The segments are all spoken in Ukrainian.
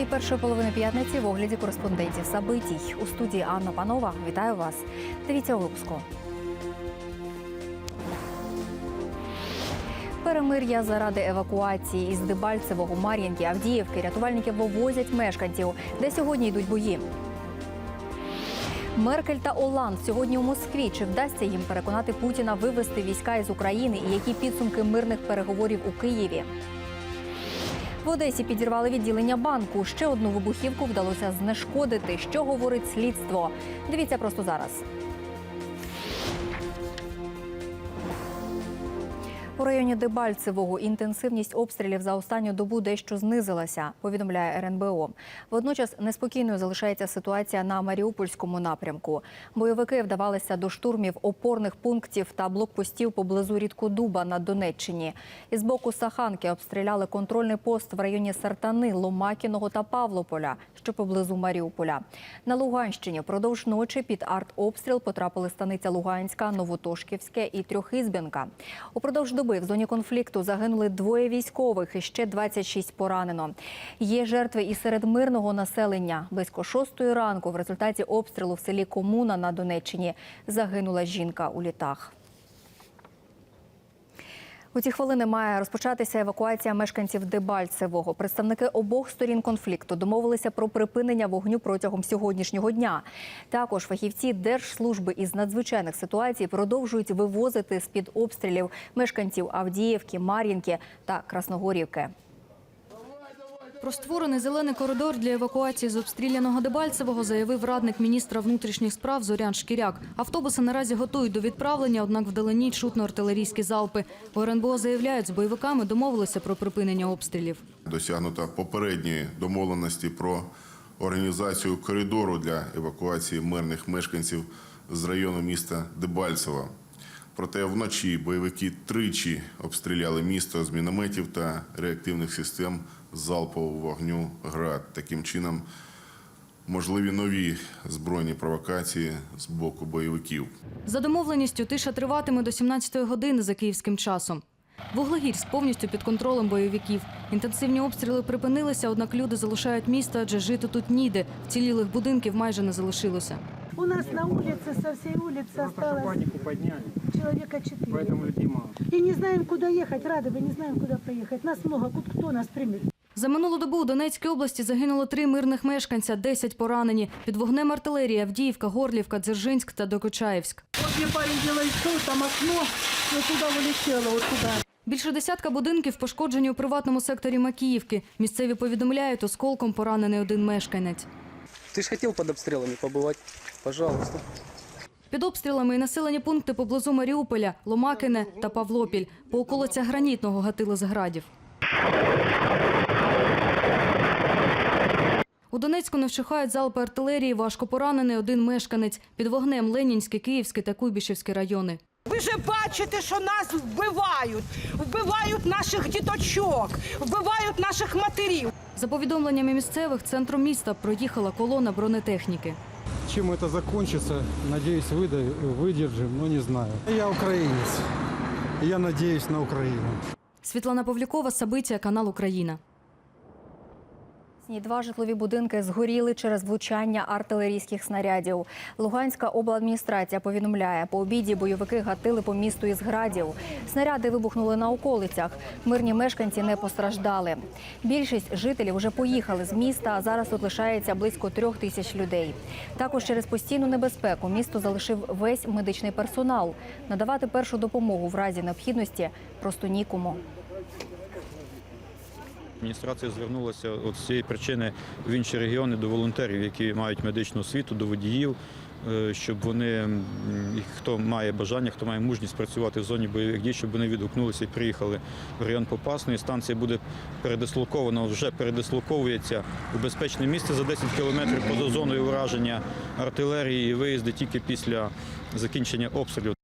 Події першої половини п'ятниці в огляді кореспондентів Сабитій. У студії Анна Панова. Вітаю вас. Дивіться у випуску. Перемир'я заради евакуації із Дебальцевого, Мар'їнки, Авдіївки. Рятувальники вивозять мешканців, де сьогодні йдуть бої. Меркель та Оланд сьогодні у Москві. Чи вдасться їм переконати Путіна вивести війська із України і які підсумки мирних переговорів у Києві? В Одесі підірвали відділення банку. Ще одну вибухівку вдалося знешкодити. Що говорить слідство? Дивіться просто зараз. У районі Дебальцевого інтенсивність обстрілів за останню добу дещо знизилася, повідомляє РНБО. Водночас неспокійною залишається ситуація на Маріупольському напрямку. Бойовики вдавалися до штурмів опорних пунктів та блокпостів поблизу Рідкодуба на Донеччині. Із боку Саханки обстріляли контрольний пост в районі Сартани, Ломакіного та Павлополя, що поблизу Маріуполя. На Луганщині впродовж ночі під артобстріл потрапили станиця Луганська, Новотошківське і Трьохізбінка. Упродовж доби в зоні конфлікту загинули двоє військових і ще 26 поранено. Є жертви і серед мирного населення. Близько шостої ранку в результаті обстрілу в селі Комуна на Донеччині загинула жінка у літах. У ці хвилини має розпочатися евакуація мешканців Дебальцевого. Представники обох сторін конфлікту домовилися про припинення вогню протягом сьогоднішнього дня. Також фахівці Держслужби із надзвичайних ситуацій продовжують вивозити з під обстрілів мешканців Авдіївки, Мар'їнки та Красногорівки. Про створений зелений коридор для евакуації з обстріляного Дебальцевого заявив радник міністра внутрішніх справ Зорян Шкіряк. Автобуси наразі готують до відправлення, однак вдалині чутно артилерійські залпи. У РНБО заявляють, з бойовиками домовилися про припинення обстрілів. Досягнуто попередньої домовленості про організацію коридору для евакуації мирних мешканців з району міста Дебальцево. Проте вночі бойовики тричі обстріляли місто з мінометів та реактивних систем залпового вогню ГРАД. Таким чином, можливі нові збройні провокації з боку бойовиків. За домовленістю тиша триватиме до 17-ї години за київським часом. Вуглегірськ повністю під контролем бойовиків. Інтенсивні обстріли припинилися, однак люди залишають місто, адже жити тут ніде. Вцілілих будинків майже не залишилося. У нас на улице, со всей улицы Просто осталось панику подняли, человека четыре. поэтому людей мало. И не знаем, куда ехать, рады бы, не знаем, куда поехать. Нас много, тут кто нас примет? За минулу добу у Донецькій області загинуло три мирних мешканця, 10 поранені. Під вогнем артилерії Авдіївка, Горлівка, Дзержинськ та Докочаївськ. Вот мне парень делает стол, там окно, вот туда вылетело, вот туда. Більше десятка будинків пошкоджені у приватному секторі Макіївки. Місцеві повідомляють, осколком поранений один мешканець. Ты же хотел под обстрелами побывать? Пожалуйста. Під обстрілами і населені пункти поблизу Маріуполя, Ломакине та Павлопіль. По околицях гранітного гатили з градів. У Донецьку не вщухають залпи артилерії, важко поранений один мешканець. Під вогнем Ленінський, Київський та Куйбішевський райони. Ви ж бачите, що нас вбивають, вбивають наших діточок, вбивають наших матерів. За повідомленнями місцевих, центром міста проїхала колона бронетехніки. Чем это закончится, надеюсь, выда- выдержим, но не знаю. Я украинец. Я надеюсь на Украину. Світлана Павлюкова, Сабиція, канал Україна. Ні, Два житлові будинки згоріли через влучання артилерійських снарядів. Луганська обладміністрація повідомляє, по обіді бойовики гатили по місту із градів. Снаряди вибухнули на околицях. Мирні мешканці не постраждали. Більшість жителів вже поїхали з міста. а Зараз тут лишається близько трьох тисяч людей. Також через постійну небезпеку місто залишив весь медичний персонал. Надавати першу допомогу в разі необхідності просто нікому. Адміністрація звернулася от з цієї причини в інші регіони до волонтерів, які мають медичну освіту, до водіїв, е, щоб вони, хто має бажання, хто має мужність працювати в зоні бойових дій, щоб вони відгукнулися і приїхали в район Попасної. Станція буде передислокована, вже передислоковується у безпечне місце за 10 кілометрів поза зоною ураження артилерії і виїзди тільки після закінчення обстрілів.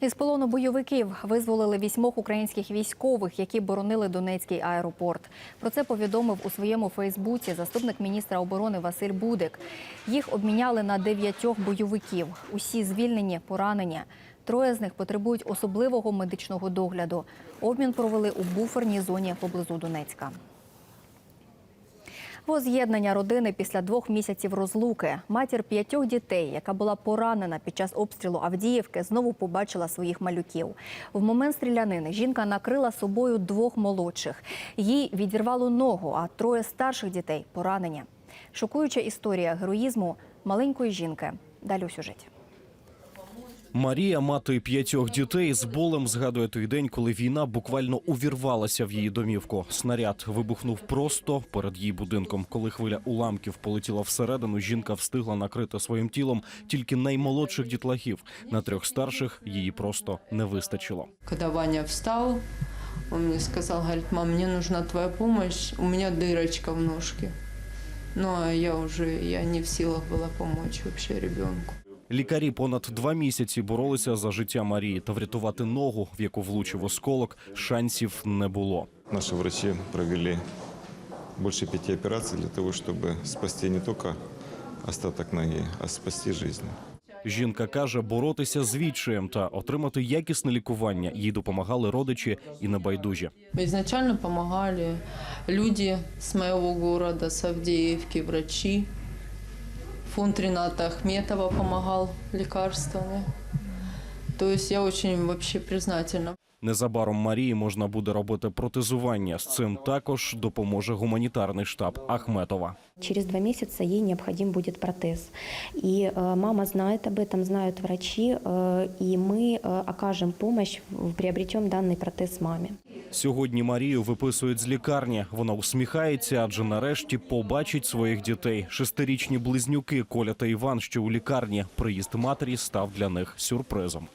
Із полону бойовиків визволили вісьмох українських військових, які боронили Донецький аеропорт. Про це повідомив у своєму Фейсбуці заступник міністра оборони Василь Будик. Їх обміняли на дев'ятьох бойовиків. Усі звільнені, поранені. Троє з них потребують особливого медичного догляду. Обмін провели у буферній зоні поблизу Донецька. Воз'єднання родини після двох місяців розлуки. Матір п'ятьох дітей, яка була поранена під час обстрілу Авдіївки, знову побачила своїх малюків. В момент стрілянини жінка накрила собою двох молодших. Їй відірвало ногу, а троє старших дітей поранені. Шокуюча історія героїзму маленької жінки. Далі у сюжеті. Марія, мати п'ятьох дітей, з болем згадує той день, коли війна буквально увірвалася в її домівку. Снаряд вибухнув просто перед її будинком. Коли хвиля уламків полетіла всередину, жінка встигла накрити своїм тілом тільки наймолодших дітлахів. На трьох старших її просто не вистачило. Когда Ваня встал, он мне сказал, говорит, мам, мне нужна твоя помощь, у меня дырочка в ножке. Ну, а я уже, я не в силах была помочь вообще ребенку. Лікарі понад два місяці боролися за життя Марії та врятувати ногу, в яку влучив осколок, шансів не було. Наши врачи провели больше пяти операций для того, чтобы спасти не только остаток ноги, а спасти жизнь. Жінка каже, боротися з відчаєм та отримати якісне лікування їй допомагали родичі і небайдужі. Изначально помогали люди с моего города, с Авдеевки, врачи. Фонд Рената Ахметова помогал лекарствами. То есть я очень вообще признательна. Незабаром Марії можна буде робити протезування. З цим також допоможе гуманітарний штаб Ахметова. Через два месяца ей необходим будет протез. И э, мама знает об этом, знают врачи, э, и мы э, окажем помощь, в- приобретем данный протез маме. Сьогодні Марію виписують з лікарні. Вона усміхається, адже нарешті побачить своїх дітей. Шестирічні близнюки Коля та Іван, що у лікарні. Приїзд матері став для них сюрпризом.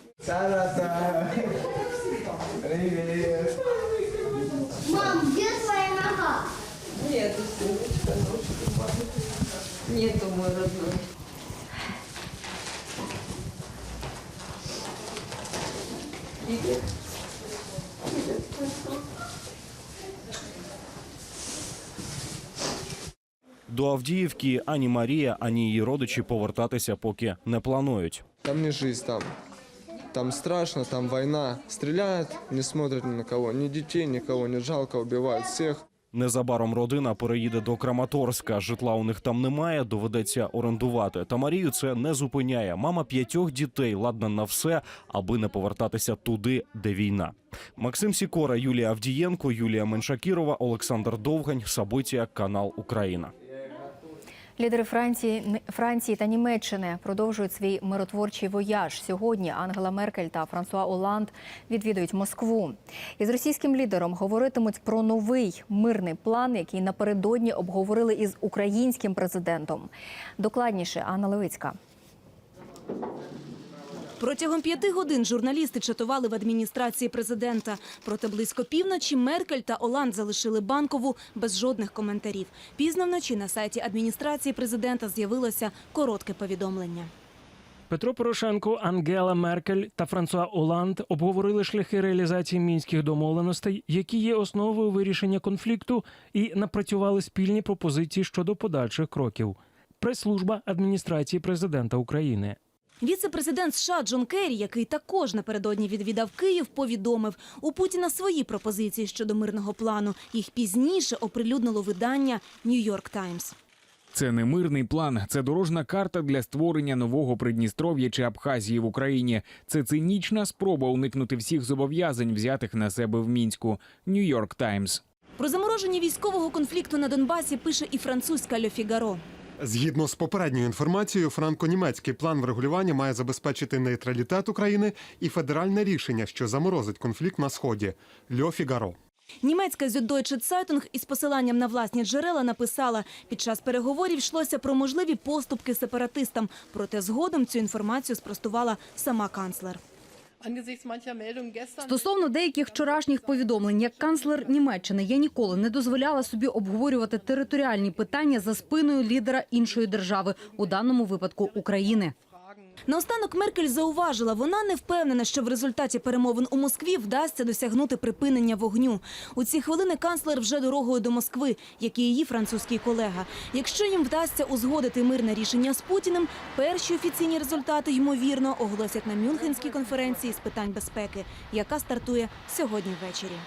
Мам, где твоя нога? Нет, Нету мой родной. До Авдіївки ані Марія, ані її родичі повертатися поки не планують. Там не жизнь, там. Там страшно, там война. Стреляют, не смотрят ни на кого. Ни детей, никого не жалко, убивают всех. Незабаром родина переїде до Краматорська. Житла у них там немає, доведеться орендувати. Та Марію це не зупиняє. Мама п'ятьох дітей ладна на все, аби не повертатися туди, де війна. Максим Сікора, Юлія Авдієнко, Юлія Меншакірова, Олександр Довгань. Сабитія, канал Україна. Лідери Франції, Франції та Німеччини продовжують свій миротворчий вояж. Сьогодні Ангела Меркель та Франсуа Оланд відвідують Москву. Із російським лідером говоритимуть про новий мирний план, який напередодні обговорили із українським президентом. Докладніше Анна Левицька. Протягом п'яти годин журналісти чатували в адміністрації президента. Проте близько півночі Меркель та Оланд залишили банкову без жодних коментарів. Пізно вночі на сайті адміністрації президента з'явилося коротке повідомлення. Петро Порошенко, Ангела Меркель та Франсуа Оланд обговорили шляхи реалізації мінських домовленостей, які є основою вирішення конфлікту, і напрацювали спільні пропозиції щодо подальших кроків. Прес-служба адміністрації президента України. Віце-президент США Джон Керрі, який також напередодні відвідав Київ, повідомив у Путіна свої пропозиції щодо мирного плану. Їх пізніше оприлюднило видання Нью-Йорк Таймс. Це не мирний план, це дорожна карта для створення нового Придністров'я чи Абхазії в Україні. Це цинічна спроба уникнути всіх зобов'язань, взятих на себе в мінську. Нью-Йорк Таймс. Про замороження військового конфлікту на Донбасі пише і французька Ле Фігаро. Згідно з попередньою інформацією, франко-німецький план врегулювання має забезпечити нейтралітет України і федеральне рішення, що заморозить конфлікт на сході. Льо Фігаро. Німецька Süddeutsche Zeitung із посиланням на власні джерела написала, під час переговорів йшлося про можливі поступки сепаратистам. Проте згодом цю інформацію спростувала сама канцлер. Стосовно деяких вчорашніх повідомлень, як канцлер Німеччини, я ніколи не дозволяла собі обговорювати територіальні питання за спиною лідера іншої держави, у даному випадку України. Наостанок Меркель зауважила, вона не впевнена, що в результаті перемовин у Москві вдасться досягнути припинення вогню. У ці хвилини канцлер вже дорогою до Москви, як і її французький колега. Якщо їм вдасться узгодити мирне рішення з Путіним, перші офіційні результати ймовірно оголосять на Мюнхенській конференції з питань безпеки, яка стартує сьогодні ввечері.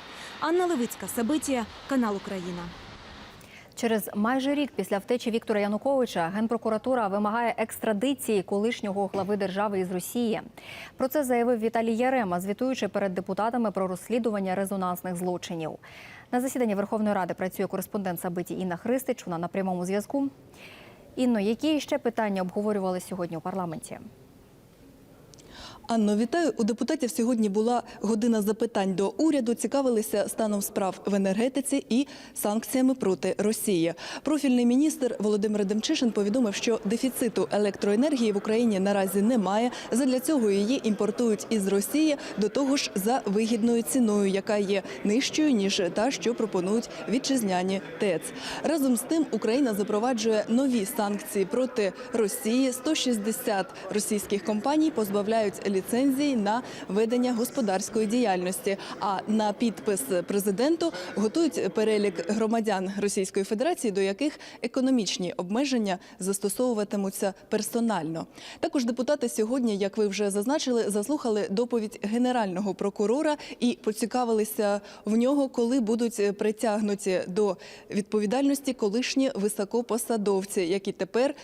Анна Левицька, Сабитія, канал Україна. Через майже рік після втечі Віктора Януковича генпрокуратура вимагає екстрадиції колишнього глави держави із Росії. Про це заявив Віталій Ярема, звітуючи перед депутатами про розслідування резонансних злочинів. На засіданні Верховної Ради працює кореспондент Сабиті Інна Христич. Вона на прямому зв'язку. Інно, які ще питання обговорювали сьогодні у парламенті? Анно, вітаю. У депутатів сьогодні була година запитань до уряду. Цікавилися станом справ в енергетиці і санкціями проти Росії. Профільний міністр Володимир Демчишин повідомив, що дефіциту електроенергії в Україні наразі немає. Задля цього її імпортують із Росії до того ж за вигідною ціною, яка є нижчою ніж та, що пропонують вітчизняні ТЕЦ. Разом з тим Україна запроваджує нові санкції проти Росії. 160 російських компаній позбавляють ліцензії на ведення господарської діяльності. А на підпис президенту готують перелік громадян Російської Федерації, до яких економічні обмеження застосовуватимуться персонально. Також депутати сьогодні, як ви вже зазначили, заслухали доповідь генерального прокурора і поцікавилися в нього, коли будуть притягнуті до відповідальності колишні високопосадовці, які тепер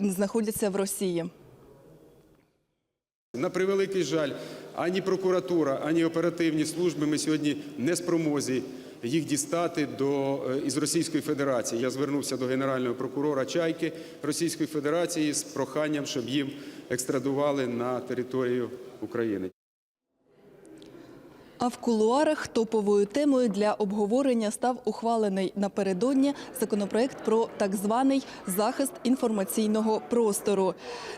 знаходяться в Росії. На превеликий жаль, ані прокуратура, ані оперативні служби ми сьогодні не спромозі їх дістати до е, із Російської Федерації. Я звернувся до генерального прокурора Чайки Російської Федерації з проханням, щоб їм екстрадували на територію України. А в кулуарах топовою темою для обговорення став ухвалений напередодні законопроект про так званий захист інформаційного простору.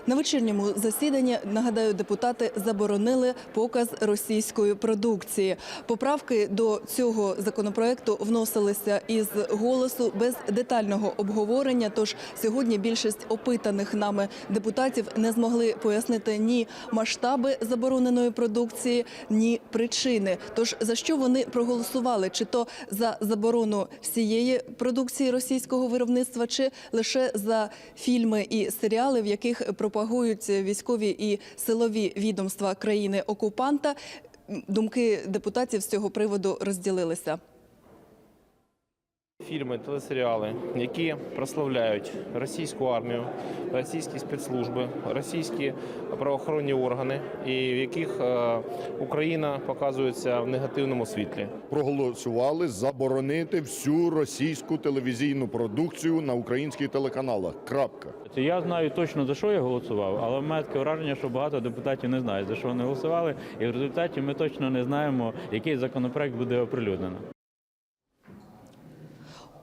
На вечірньому засіданні нагадаю, депутати заборонили показ російської продукції. Поправки до цього законопроекту вносилися із голосу без детального обговорення. Тож сьогодні більшість опитаних нами депутатів не змогли пояснити ні масштаби забороненої продукції, ні причини. Тож за що вони проголосували? Чи то за заборону всієї продукції російського виробництва, чи лише за фільми і серіали, в яких пропагують військові і силові відомства країни окупанта? Думки депутатів з цього приводу розділилися. Фільми, телесеріали, які прославляють російську армію, російські спецслужби, російські правоохоронні органи, і в яких е, Україна показується в негативному світлі. проголосували заборонити всю російську телевізійну продукцію на українських телеканалах. Крапка. Я знаю точно за що я голосував, але в мене таке враження, що багато депутатів не знають за що вони голосували, і в результаті ми точно не знаємо, який законопроект буде оприлюднено.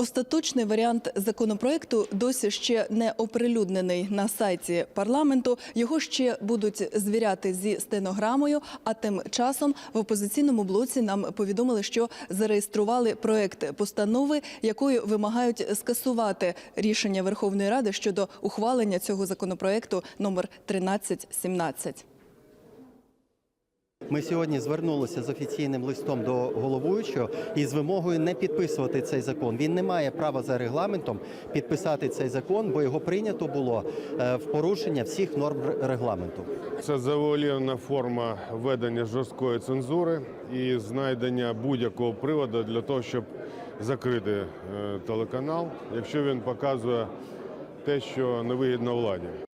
Остаточний варіант законопроекту досі ще не оприлюднений на сайті парламенту. Його ще будуть звіряти зі стенограмою. А тим часом в опозиційному блоці нам повідомили, що зареєстрували проект постанови, якою вимагають скасувати рішення Верховної Ради щодо ухвалення цього законопроекту номер 1317. Ми сьогодні звернулися з офіційним листом до головуючого із вимогою не підписувати цей закон. Він не має права за регламентом підписати цей закон, бо його прийнято було е, в порушення всіх норм регламенту. Це завуалірована форма ведення жорсткої цензури і знайдення будь-якого приводу для того, щоб закрити е, телеканал, якщо він показує те, що невигідно владі.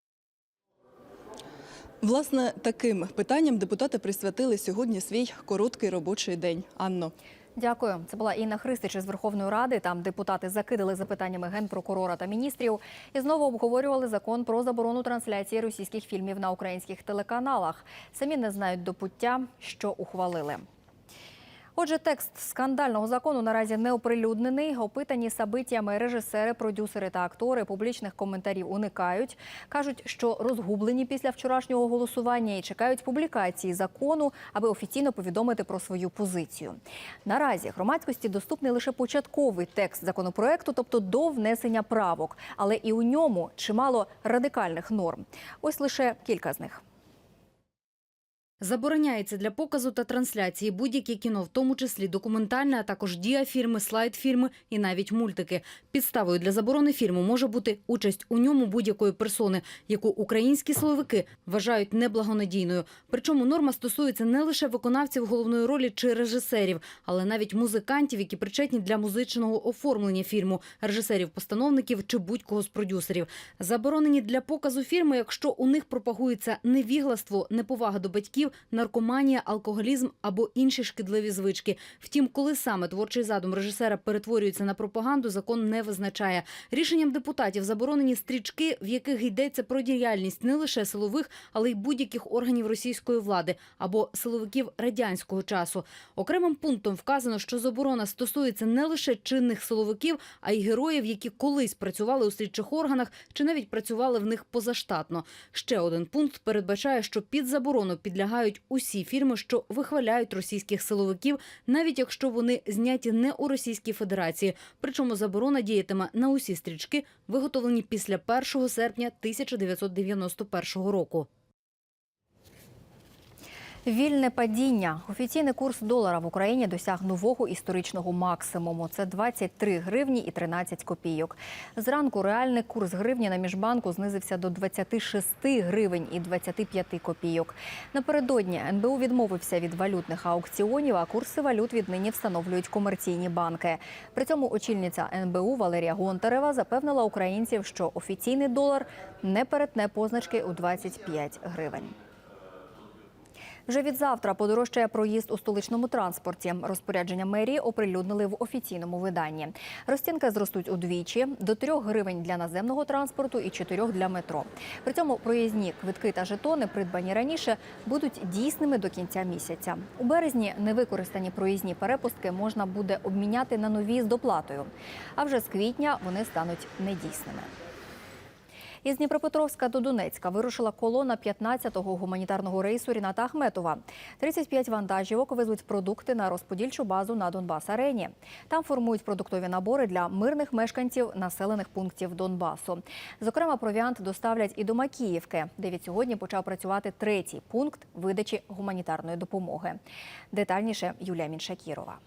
Власне, таким питанням депутати присвятили сьогодні свій короткий робочий день. Анно. Дякую. Це була Інна Христич із Верховної Ради. Там депутати закидали запитаннями генпрокурора та міністрів і знову обговорювали закон про заборону трансляції російських фільмів на українських телеканалах. Самі не знають до пуття, що ухвалили. Отже, текст скандального закону наразі не оприлюднений. Опитані сабиттями режисери, продюсери та актори публічних коментарів уникають. кажуть, що розгублені після вчорашнього голосування і чекають публікації закону, аби офіційно повідомити про свою позицію. Наразі громадськості доступний лише початковий текст законопроекту, тобто до внесення правок, але і у ньому чимало радикальних норм. Ось лише кілька з них. Забороняється для показу та трансляції будь-яке кіно, в тому числі документальне, а також діафільми, слайд-фільми і навіть мультики. Підставою для заборони фільму може бути участь у ньому будь-якої персони, яку українські силовики вважають неблагонадійною. Причому норма стосується не лише виконавців головної ролі чи режисерів, але навіть музикантів, які причетні для музичного оформлення фільму, режисерів-постановників чи будь-кого з продюсерів. Заборонені для показу фільми, якщо у них пропагується невігластво, неповага до батьків, наркоманія, алкоголізм або інші шкідливі звички. Втім, коли саме творчий задум режисера перетворюється на пропаганду, закон не визначає. Рішенням депутатів заборонені стрічки, в яких йдеться про діяльність не лише силових, але й будь-яких органів російської влади або силовиків радянського часу. Окремим пунктом вказано, що заборона стосується не лише чинних силовиків, а й героїв, які колись працювали у слідчих органах чи навіть працювали в них позаштатно. Ще один пункт передбачає, що під заборону підлягають усі фірми, що вихваляють російських силовиків, навіть якщо вони зняті не у Російській Федерації. Причому заборона діятиме на усі стрічки, виготовлені після 1 серпня 1991 року. Вільне падіння. Офіційний курс долара в Україні досяг нового історичного максимуму. Це 23 гривні і 13 копійок. Зранку реальний курс гривні на міжбанку знизився до 26 гривень і 25 копійок. Напередодні НБУ відмовився від валютних аукціонів, а курси валют віднині встановлюють комерційні банки. При цьому очільниця НБУ Валерія Гонтарева запевнила українців, що офіційний долар не перетне позначки у 25 гривень. Вже від завтра подорожчає проїзд у столичному транспорті. Розпорядження мерії оприлюднили в офіційному виданні. Розцінки зростуть удвічі до 3 гривень для наземного транспорту і 4 для метро. При цьому проїзні квитки та жетони, придбані раніше, будуть дійсними до кінця місяця. У березні невикористані проїзні перепустки можна буде обміняти на нові з доплатою. А вже з квітня вони стануть недійсними. Із Дніпропетровська до Донецька вирушила колона 15-го гуманітарного рейсу Ріната Ахметова. 35 вантажівок везуть продукти на розподільчу базу на Донбас-арені. Там формують продуктові набори для мирних мешканців населених пунктів Донбасу. Зокрема, провіант доставлять і до Макіївки, де від сьогодні почав працювати третій пункт видачі гуманітарної допомоги. Детальніше Юлія Міншакірова.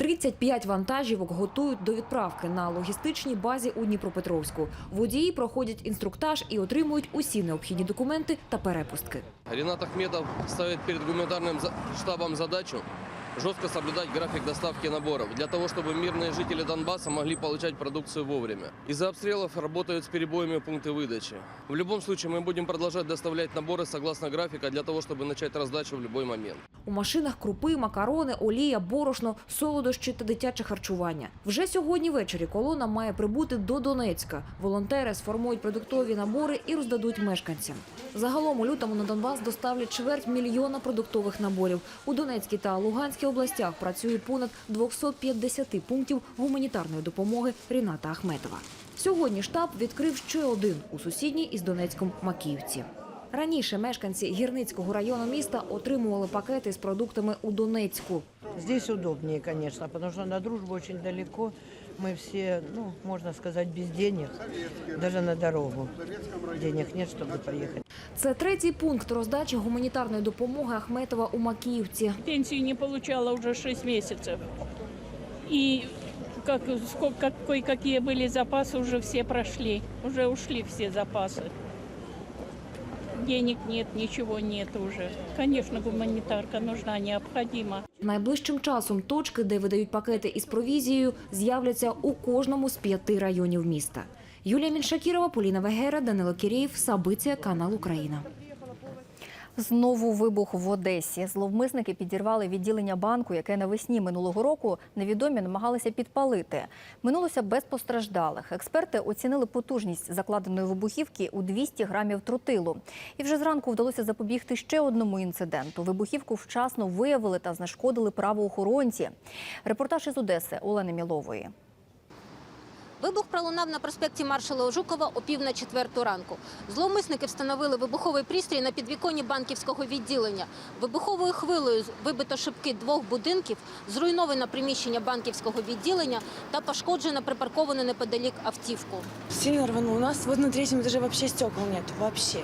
35 вантажівок готують до відправки на логістичній базі у Дніпропетровську. Водії проходять інструктаж і отримують усі необхідні документи та перепустки. Рінат Ахметов ставить перед гуманітарним штабом задачу жестко соблюдать график доставки наборов, для того, чтобы мирные жители Донбасса могли получать продукцию вовремя. Из-за обстрелов работают с перебоями пункты выдачи. В любом случае мы будем продолжать доставлять наборы согласно графика, для того, чтобы начать раздачу в любой момент. У машинах крупи, макарони, олія, борошно, солодощі та дитяче харчування. Вже сьогодні ввечері колона має прибути до Донецька. Волонтери сформують продуктові набори і роздадуть мешканцям. Загалом у лютому на Донбас доставлять чверть мільйона продуктових наборів. У Донецькій та Луганській областях працює понад 250 пунктів гуманітарної допомоги Ріната Ахметова. Сьогодні штаб відкрив ще один у сусідній із Донецьком Макіївці. Раніше мешканці Гірницького району міста отримували пакети з продуктами у Донецьку. Здесь удобнее, конечно, потому что на дружбу очень далеко. Мы все, ну, можно сказать, без денег, даже на дорогу Денег нет, чтобы поехать. Це третій пункт роздачі гуманітарної допомоги Ахметова у Макіївці. Пенсию не получала уже 6 месяцев. И как, сколько, как, кое-какие были запасы, уже все прошли. Уже ушли все запасы. Денег нет, ничего нет уже. Конечно, гуманитарка нужна, необходима. Найближчим часом точки, де видають пакети із провізією, з'являться у кожному з п'яти районів міста. Юлія Міншакірова, Поліна Вегера, Данило Кірєєв, Сабиція, канал Україна. Знову вибух в Одесі. Зловмисники підірвали відділення банку, яке навесні минулого року невідомі намагалися підпалити. Минулося без постраждалих. Експерти оцінили потужність закладеної вибухівки у 200 грамів тротилу. І вже зранку вдалося запобігти ще одному інциденту. Вибухівку вчасно виявили та знешкодили правоохоронці. Репортаж із Одеси Олени Мілової. Вибух пролунав на проспекті маршала Жукова о пів на четверту ранку. Зловмисники встановили вибуховий пристрій на підвіконні банківського відділення. Вибуховою хвилею вибито шибки двох будинків, зруйновано приміщення банківського відділення та пошкоджено припарковану неподалік автівку. Сильно рванул. У нас вот на третьем этаже вообще стекол нет. Вообще.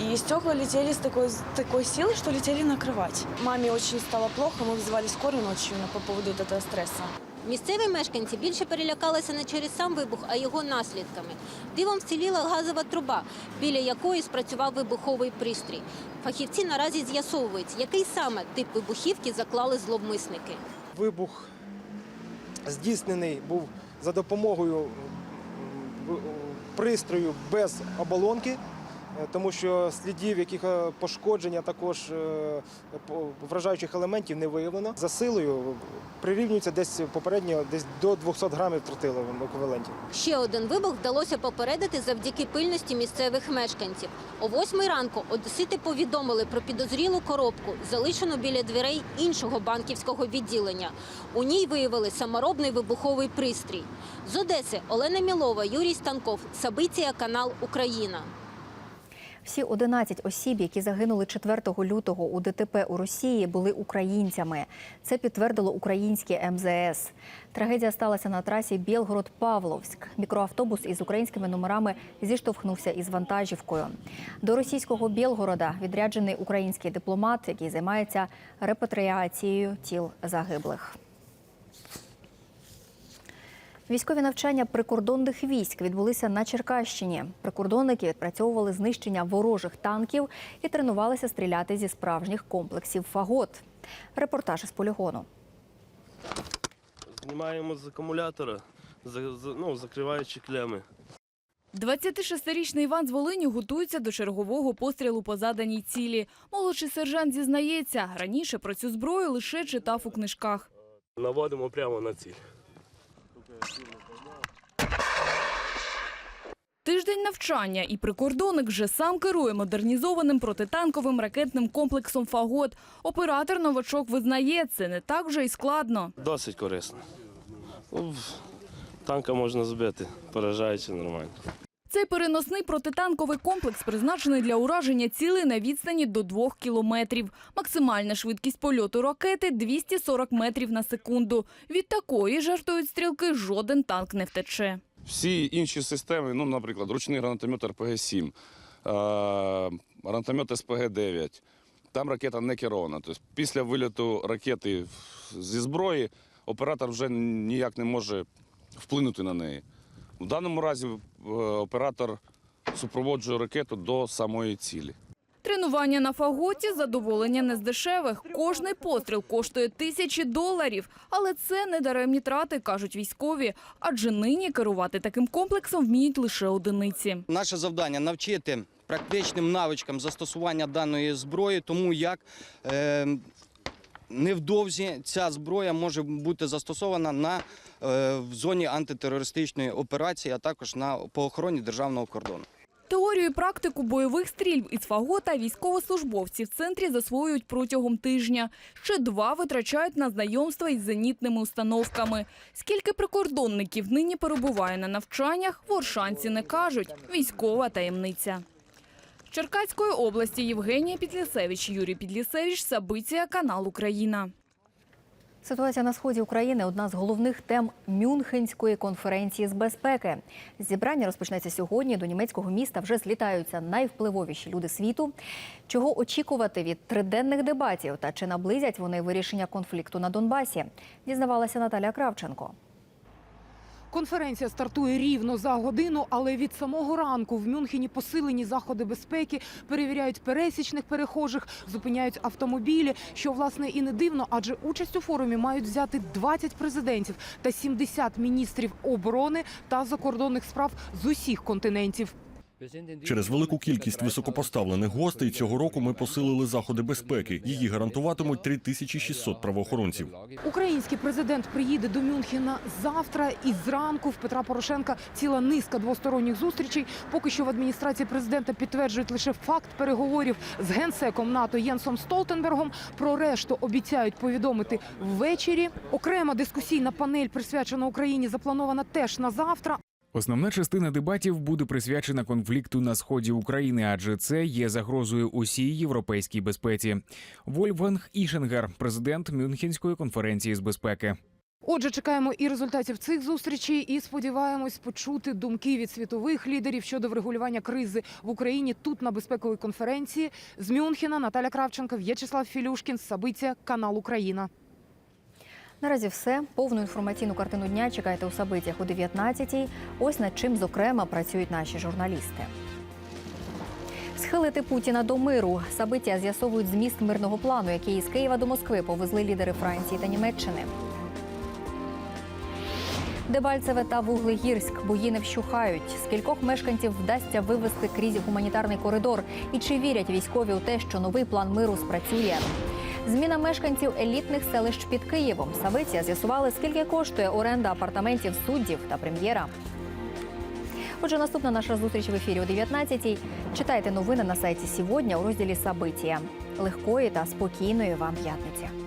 И стекла летели с такой, с такой силой, что летели накрывать. Маме очень стало плохо, мы вызывали скорую ночью по поводу вот этого стресса. Місцеві мешканці більше перелякалися не через сам вибух, а його наслідками. Дивом вціліла газова труба, біля якої спрацював вибуховий пристрій. Фахівці наразі з'ясовують, який саме тип вибухівки заклали зловмисники. Вибух здійснений був за допомогою пристрою без оболонки, тому що слідів яких е, пошкоджень, а також е, вражаючих елементів не виявлено. За силою прирівнюється десь попередньо десь до 200 грамів тротиловим еквівалентів. Ще один вибух вдалося попередити завдяки пильності місцевих мешканців. О восьмій ранку одесити повідомили про підозрілу коробку, залишену біля дверей іншого банківського відділення. У ній виявили саморобний вибуховий пристрій. З Одеси Олена Мілова, Юрій Станков, Сабиція, канал Україна. Всі 11 осіб, які загинули 4 лютого у ДТП у Росії, були українцями. Це підтвердило українське МЗС. Трагедія сталася на трасі Білгород-Павловськ. Мікроавтобус із українськими номерами зіштовхнувся із вантажівкою. До російського Білгорода відряджений український дипломат, який займається репатріацією тіл загиблих. Військові навчання прикордонних військ відбулися на Черкащині. Прикордонники відпрацьовували знищення ворожих танків і тренувалися стріляти зі справжніх комплексів фагот. Репортаж із полігону. Знімаємо з акумулятора, ну, закриваючи клями. 26-річний Іван з Волиню готується до чергового пострілу по заданій цілі. Молодший сержант зізнається, раніше про цю зброю лише читав у книжках. Наводимо прямо на ціль. Тиждень навчання і прикордонник вже сам керує модернізованим протитанковим ракетним комплексом «Фагот». Оператор новачок визнає, це не так вже й складно. Досить корисно. Ну, Танка можна збити, поражаючи нормально. Цей переносний протитанковий комплекс призначений для ураження цілей на відстані до 2 кілометрів. Максимальна швидкість польоту ракети – 240 метрів на секунду. Від такої, жартують стрілки, жоден танк не втече. Всі інші системи, ну, наприклад, ручний гранатомет РПГ-7, е, гранатомет СПГ-9, там ракета не керована. Тобто після вильоту ракети зі зброї оператор вже ніяк не може вплинути на неї. В даному разі е, оператор супроводжує ракету до самої цілі. Тренування на фаготі – задоволення не з дешевих. Кожний постріл коштує тисячі доларів. Але це не даремні трати, кажуть військові. Адже нині керувати таким комплексом вміють лише одиниці. Наше завдання навчити практичним навичкам застосування даної зброї, тому як е, невдовзі ця зброя може бути застосована на в зоні антитерористичної операції, а також на по охороні державного кордону. Теорію і практику бойових стрільб із фагота військовослужбовці в центрі засвоюють протягом тижня. Ще два витрачають на знайомства із зенітними установками. Скільки прикордонників нині перебуває на навчаннях, воршанці не кажуть. Військова таємниця. З Черкаської області Євгенія Підлісевич, Юрій Підлісевич, Сабиція, канал Україна. Ситуація на сході України одна з головних тем Мюнхенської конференції з безпеки. Зібрання розпочнеться сьогодні. До німецького міста вже злітаються найвпливовіші люди світу. Чого очікувати від триденних дебатів та чи наблизять вони вирішення конфлікту на Донбасі? Дізнавалася Наталя Кравченко. Конференція стартує рівно за годину, але від самого ранку в Мюнхені посилені заходи безпеки, перевіряють пересічних перехожих, зупиняють автомобілі. Що власне і не дивно, адже участь у форумі мають взяти 20 президентів та 70 міністрів оборони та закордонних справ з усіх континентів. Через велику кількість високопоставлених гостей цього року ми посилили заходи безпеки. Її гарантуватимуть 3600 правоохоронців. Український президент приїде до Мюнхена завтра і зранку в Петра Порошенка ціла низка двосторонніх зустрічей. Поки що в адміністрації президента підтверджують лише факт переговорів з генсеком НАТО Єнсом Столтенбергом. Про решту обіцяють повідомити ввечері. Окрема дискусійна панель присвячена Україні запланована теж на завтра. Основна частина дебатів буде присвячена конфлікту на сході України, адже це є загрозою усій європейській безпеці. Вольфганг Ішенгер, президент Мюнхенської конференції з безпеки. Отже, чекаємо і результатів цих зустрічей, і сподіваємось почути думки від світових лідерів щодо врегулювання кризи в Україні тут на безпековій конференції. З Мюнхена Наталя Кравченко, В'ячеслав Філюшкін, Сабиця, канал Україна. Наразі все. Повну інформаційну картину дня чекайте у Сабитях о 19-й. Ось над чим, зокрема, працюють наші журналісти. Схилити Путіна до миру. Сабиття з'ясовують зміст мирного плану, який із Києва до Москви повезли лідери Франції та Німеччини. Дебальцеве та Вуглегірськ бої не вщухають. Скількох мешканців вдасться вивести крізь гуманітарний коридор? І чи вірять військові у те, що новий план миру спрацює? Зміна мешканців елітних селищ під Києвом. Савиція з'ясували, скільки коштує оренда апартаментів суддів та прем'єра. Отже, наступна наша зустріч в ефірі о 19-й. Читайте новини на сайті сьогодні у розділі Сабитія. Легкої та спокійної вам п'ятниці.